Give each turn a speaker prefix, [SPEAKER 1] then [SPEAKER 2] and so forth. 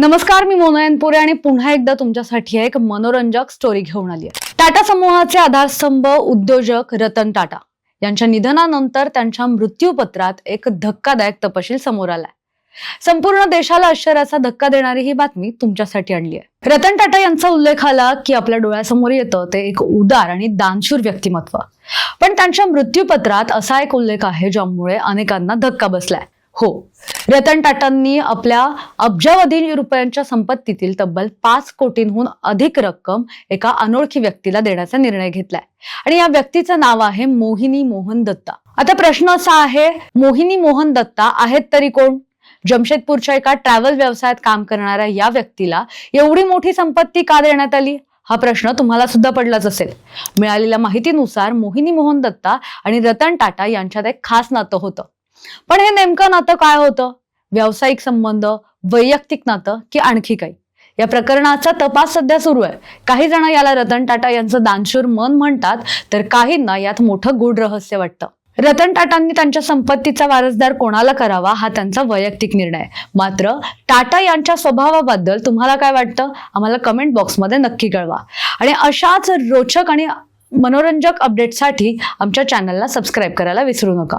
[SPEAKER 1] नमस्कार मी मोनयन पुरे आणि पुन्हा एकदा तुमच्यासाठी एक मनोरंजक स्टोरी घेऊन आली आहे टाटा समूहाचे आधारस्तंभ उद्योजक रतन टाटा. यांच्या निधनानंतर त्यांच्या मृत्यूपत्रात एक धक्कादायक तपशील समोर आलाय. संपूर्ण देशाला आश्चर्याचा धक्का देणारी ही बातमी तुमच्यासाठी आणली आहे रतन टाटा यांचा उल्लेख आला की आपल्या डोळ्यासमोर येतं ते एक उदार आणि दानशूर व्यक्तिमत्व. पण त्यांच्या मृत्यूपत्रात असा एक उल्लेख आहे ज्यामुळे अनेकांना धक्का बसलाय. हो. रतन टाटांनी आपल्या अब्जावधी रुपयांच्या संपत्तीतील तब्बल पाच कोटींहून अधिक रक्कम एका अनोळखी व्यक्तीला देण्याचा निर्णय घेतलाय. आणि या व्यक्तीचं नाव आहे मोहिनी मोहन दत्ता. आता प्रश्न असा आहे मोहिनी मोहन दत्ता आहेत तरी कोण? जमशेदपूरच्या एका ट्रॅव्हल व्यवसायात काम करणाऱ्या या व्यक्तीला एवढी मोठी संपत्ती का देण्यात आली? हा प्रश्न तुम्हाला सुद्धा पडलाच असेल. मिळालेल्या माहितीनुसार मोहिनी मोहन दत्ता आणि रतन टाटा यांच्यात एक खास नातं होतं. पण हे नेमकं नातं काय होतं? व्यावसायिक संबंध वैयक्तिक नातं की आणखी काही? या प्रकरणाचा तपास सध्या सुरू आहे. काही जण याला रतन टाटा यांचं दानशूर मन म्हणतात तर काहींना यात मोठं गूढ रहस्य वाटतं. रतन टाटांनी त्यांच्या संपत्तीचा वारसदार कोणाला करावा हा त्यांचा वैयक्तिक निर्णय. मात्र टाटा यांच्या स्वभावाबद्दल तुम्हाला काय वाटतं? आम्हाला कमेंट बॉक्समध्ये नक्की कळवा. आणि अशाच रोचक आणि मनोरंजक अपडेटसाठी आमच्या चॅनलला सबस्क्राईब करायला विसरू नका.